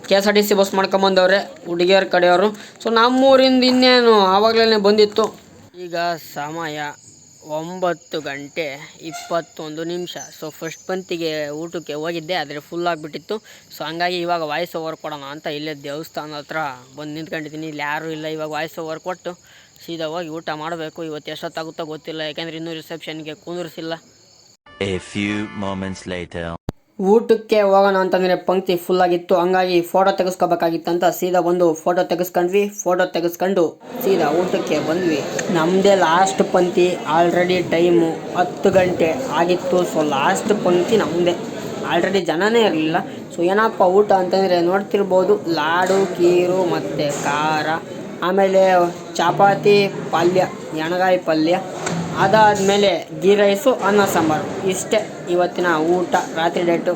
K S R T C bus ಮಾಡ್ಕೊಂಬಂದವ್ರೆ, ಹುಡುಗಿಯರ ಕಡೆಯವರು. ಸೊ ನಮ್ಮೂರಿಂದ ಇನ್ನೇನು ಆವಾಗಲೇ ಬಂದಿತ್ತು. ಈಗ ಸಮಯ. ಒಂಬತ್ತು ಗಂಟೆ ಇಪ್ಪತ್ತೊಂದು ನಿಮಿಷ. ಸೊ ಫಸ್ಟ್ ಪಂತಿಗೆ ಊಟಕ್ಕೆ ಹೋಗಿದ್ದೆ, ಆದರೆ ಫುಲ್ ಆಗಿಬಿಟ್ಟಿತ್ತು. ಸೊ ಹಂಗಾಗಿ ಇವಾಗ ವಾಯ್ಸ್ ಓವರ್ ಕೊಡೋಣ ಅಂತ ಇಲ್ಲೇ ದೇವಸ್ಥಾನ ಹತ್ರ ಬಂದು ನಿಂತ್ಕೊಂಡಿದ್ದೀನಿ. ಇಲ್ಲಿ ಯಾರೂ ಇಲ್ಲ, ಇವಾಗ ವಾಯ್ಸ್ ಓವರ್ ಕೊಟ್ಟು ಸೀದಾ ಹೋಗಿ ಊಟ ಮಾಡಬೇಕು. ಇವತ್ತು ಎಷ್ಟೊತ್ತಾಗುತ್ತೋ ಗೊತ್ತಿಲ್ಲ, ಯಾಕೆಂದರೆ ಇನ್ನೂ ರಿಸೆಪ್ಷನ್ಗೆ ಕುಂದಿರಿಸಿಲ್ಲ. ಊಟಕ್ಕೆ ಹೋಗೋಣ ಅಂತಂದರೆ ಪಂಕ್ತಿ ಫುಲ್ ಆಗಿತ್ತು. ಹಂಗಾಗಿ ಫೋಟೋ ತೆಗೆಸ್ಕೋಬೇಕಾಗಿತ್ತಂತ ಸೀದಾ ಬಂದು ಫೋಟೋ ತೆಗೆಸ್ಕೊಂಡ್ವಿ. ಫೋಟೋ ತೆಗೆಸ್ಕೊಂಡು ಸೀದಾ ಊಟಕ್ಕೆ ಬಂದ್ವಿ. ನಮ್ಮದೇ ಲಾಸ್ಟ್ ಪಂಕ್ತಿ ಆಲ್ರೆಡಿ ಟೈಮು ಹತ್ತು ಗಂಟೆ ಆಗಿತ್ತು. ಸೊ ಲಾಸ್ಟ್ ಪಂಕ್ತಿ ನಮ್ಮದೇ ಆಲ್ರೆಡಿ ಜನನೇ ಇರಲಿಲ್ಲ. ಸೊ ಏನಪ್ಪ ಊಟ ಅಂತಂದರೆ ನೋಡ್ತಿರ್ಬೋದು. ಲಾಡು, ಕೀರು ಮತ್ತು ಖಾರ. ಆಮೇಲೆ ಚಪಾತಿ ಪಲ್ಯ, ಎಣಗಾಯಿ ಪಲ್ಯ. ಅದಾದಮೇಲೆ ಗೀ ರೈಸು ಅನ್ನ ಸಾಂಬಾರು. ಇಷ್ಟೇ ಇವತ್ತಿನ ಊಟ. ರಾತ್ರಿ ಡೇಟು.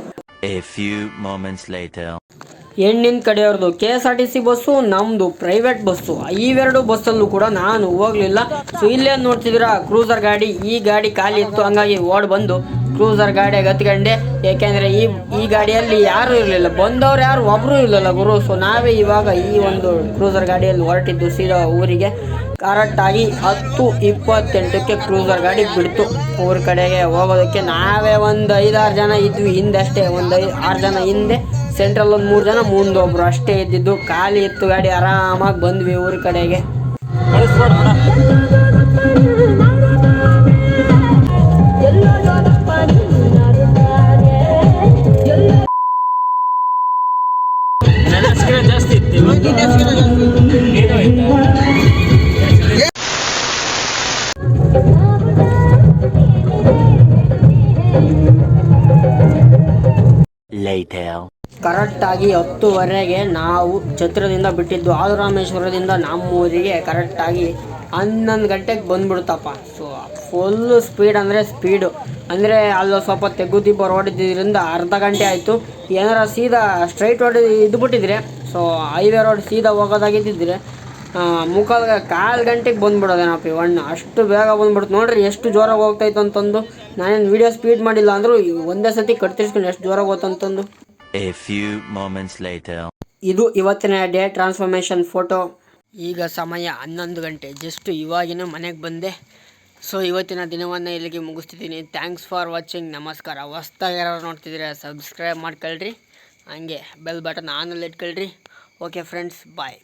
ಹೆಣ್ಣಿನ ಕಡೆಯವ್ರದ್ದು K S R T C bus ನಮ್ದು ಪ್ರೈವೇಟ್ ಬಸ್ಸು. ಇವೆರಡು ಬಸ್ಸಲ್ಲೂ ಕೂಡ ನಾನು ಹೋಗಲಿಲ್ಲ. ಸೊ ಇಲ್ಲೇ ನೋಡ್ತಿದ್ದೀರಾ? ಕ್ರೂಸರ್ ಗಾಡಿ ಈ ಗಾಡಿ ಖಾಲಿ ಇತ್ತು. ಹಂಗಾಗಿ ಓಡ್ ಬಂದು ಕ್ರೂಸರ್ ಗಾಡಿಯಾಗ ಹತ್ಕೊಂಡೆ. ಏಕೆಂದರೆ ಈ ಈ ಗಾಡಿಯಲ್ಲಿ ಯಾರೂ ಇರಲಿಲ್ಲ. ಬಂದವ್ರು ಯಾರು ಒಬ್ಬರು ಇರಲಿಲ್ಲ ಗುರು. ಸೊ ನಾವೇ ಇವಾಗ ಈ ಒಂದು ಕ್ರೂಸರ್ ಗಾಡಿಯಲ್ಲಿ ಹೊರಟಿದ್ದು ಸೀದಾ ಊರಿಗೆ. ಕರೆಕ್ಟಾಗಿ ಹತ್ತು ಇಪ್ಪತ್ತೆಂಟಕ್ಕೆ ಕ್ರೂಸರ್ ಗಾಡಿ ಬಿಡ್ತು. ಊರ ಕಡೆಗೆ ಹೋಗೋದಕ್ಕೆ ನಾವೇ ಒಂದು ಐದಾರು ಜನ ಇದ್ವಿ. ಹಿಂದೆ ಅಷ್ಟೇ ಒಂದು ಐದು ಆರು ಜನ ಹಿಂದೆ. ಸೆಂಟ್ರಲ್ ಒಂದು ಮೂರು ಜನ ಮುಂದೆ ಒಬ್ರು ಅಷ್ಟೇ ಇದ್ದಿದ್ದು. ಖಾಲಿ ಇತ್ತು ಗಾಡಿ, ಆರಾಮಾಗಿ ಬಂದ್ವಿ ಊರ ಕಡೆಗೆ. ಕರೆಕ್ಟಾಗಿ ಹತ್ತುವರೆಗೆ ನಾವು ಛತ್ರದಿಂದ ಬಿಟ್ಟಿದ್ದು ಆದುರಾಮೇಶ್ವರದಿಂದ ನಮ್ಮೂರಿಗೆ ಕರೆಕ್ಟಾಗಿ ಹನ್ನೊಂದು ಗಂಟೆಗೆ ಬಂದ್ಬಿಡ್ತಪ್ಪ. ಸೊ ಫುಲ್ ಸ್ಪೀಡ್ ಅಂದರೆ ಸ್ಪೀಡು ಅಂದರೆ ಅಲ್ಲಿ ಸ್ವಲ್ಪ ತೆಗ್ಗು ರೋಡ್ ಇದ್ದಿದ್ದರಿಂದ ಅರ್ಧ ಗಂಟೆ ಆಯಿತು. ಏನಾರ ಸೀದಾ ಸ್ಟ್ರೈಟ್ ರೋಡ್ ಇದ್ಬಿಟ್ಟಿದ್ರೆ ಸೊ ಹೈವೇ ರೋಡ್ ಸೀದಾ ಹೋಗೋದಾಗಿದ್ದಿದ್ರೆ ಮುಖಾಲ್ ಕಾಲು ಗಂಟೆಗೆ ಬಂದ್ಬಿಡೋದೇನಪ್ಪ ಇವಣ್ಣ ಅಷ್ಟು ಬೇಗ ಬಂದ್ಬಿಡ್ತು. ನೋಡ್ರಿ ಎಷ್ಟು ಜೋರಾಗಿ ಹೋಗ್ತಾಯಿತ್ತು ಅಂತಂದು. ನಾನೇನು ವೀಡಿಯೋ ಸ್ಪೀಡ್ ಮಾಡಿಲ್ಲ ಅಂದರೂ ಒಂದೇ ಸತಿ ಕಟ್ತಿರ್ಸ್ಕೊಂಡು ಎಷ್ಟು ಜೋರಾಗಿ ಹೋತಂತಂದು ಎ ಫ್ಯೂ ಮೊಮೆಂಟ್ಸ್ ಲೈಟ್ ಇದು ಇವತ್ತಿನ ಡೇ ಟ್ರಾನ್ಸ್ಫಾರ್ಮೇಷನ್ ಫೋಟೋ ಈಗ ಸಮಯ ಹನ್ನೊಂದು ಗಂಟೆ. ಜಸ್ಟ್ ಇವಾಗಿನ ಮನೆಗೆ ಬಂದೆ. ಸೊ ಇವತ್ತಿನ ದಿನವನ್ನು ಇಲ್ಲಿಗೆ ಮುಗಿಸ್ತಿದ್ದೀನಿ. ಥ್ಯಾಂಕ್ಸ್ ಫಾರ್ ವಾಚಿಂಗ್ ನಮಸ್ಕಾರ. ಹೊಸ್ದಾಗಿ ಯಾರು ನೋಡ್ತಿದ್ದೀರಾ ಸಬ್ಸ್ಕ್ರೈಬ್ ಮಾಡ್ಕೊಳ್ರಿ. ಹಂಗೆ ಬೆಲ್ ಬಟನ್ ಆನಲ್ಲಿ ಇಟ್ಕೊಳ್ರಿ. Okay friends bye